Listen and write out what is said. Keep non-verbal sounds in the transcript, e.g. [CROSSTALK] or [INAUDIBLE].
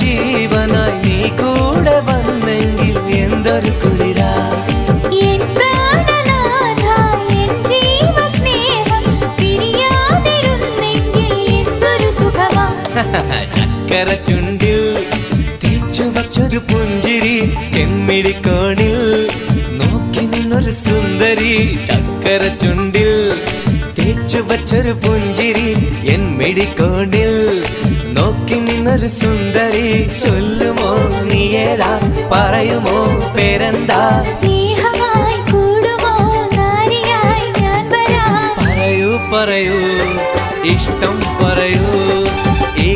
ജീവനായി നീ കൂടെ വന്നെങ്കിൽ എന്തൊരു കുളിരാ. [LAUGHS] ചക്കര ചുണ്ടിൽ തേച്ചു വച്ചൊരു പുഞ്ചിരി തെമ്മിടിക്കോണിൽ നോക്കി നിന്നൊരു സുന്ദരി. ചക്കര ചുണ്ടിൽ തേച്ചു വച്ചൊരു പുഞ്ചിരി എൻ മെടിക്കോണിൽ ஒரு சுந்தரி சொல்லுமோ? நீயேதா பறையுமோ? பிறந்தா சீகமாய் கூடுமோ? நாரியாய் நான் வரா பறையு பறையு. இஷ்டம் பறையு. ஈ